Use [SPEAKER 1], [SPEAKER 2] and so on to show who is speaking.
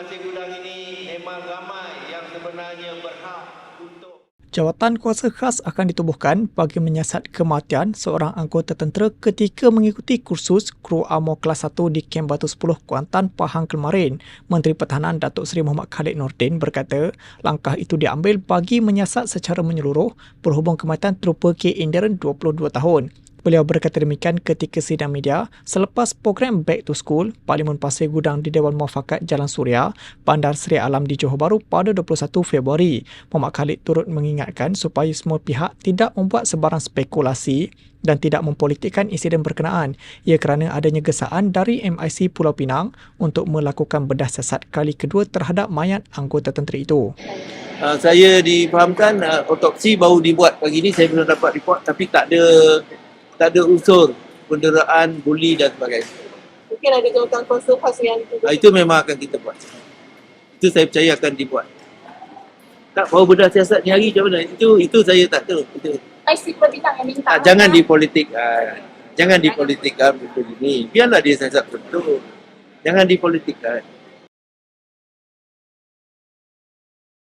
[SPEAKER 1] Pasir Gudang ini memang ramai yang sebenarnya berhak untuk
[SPEAKER 2] Jawatan kuasa khas akan ditubuhkan bagi menyiasat kematian seorang anggota tentera ketika mengikuti kursus kru amor kelas 1 di Kem Batu 10 Kuantan Pahang kemarin. Menteri Pertahanan Datuk Seri Muhammad Khalid Nordin berkata, langkah itu diambil bagi menyiasat secara menyeluruh berhubung kematian Trooper K. Indiran 22 tahun. Beliau berkata demikian ketika sidang media selepas program Back to School Parlimen Pasir Gudang di Dewan Muafakat Jalan Suria, Bandar Seri Alam di Johor Bahru pada 21 Februari. Muhammad Khalid turut mengingatkan supaya semua pihak tidak membuat sebarang spekulasi dan tidak mempolitikkan insiden berkenaan ia kerana adanya gesaan dari MIC Pulau Pinang untuk melakukan bedah siasat kali kedua terhadap mayat anggota tentera itu.
[SPEAKER 3] Uh, saya difahamkan uh, otopsi baru dibuat pagi ni saya belum dapat report tapi tak ada tak ada unsur penderaan, buli dan sebagainya.
[SPEAKER 4] Mungkin ada jawatan kuasa khas yang
[SPEAKER 3] Uh, itu memang akan kita buat. Itu saya percaya akan dibuat. Tak baru bedah siasat ni hari macam mana? Itu itu saya tak tahu. Itu.
[SPEAKER 4] IC Perbintang yang minta.
[SPEAKER 3] Uh, jangan. Jangan dipolitikkan betul ini. Biarlah dia siasat betul. Jangan dipolitikkan.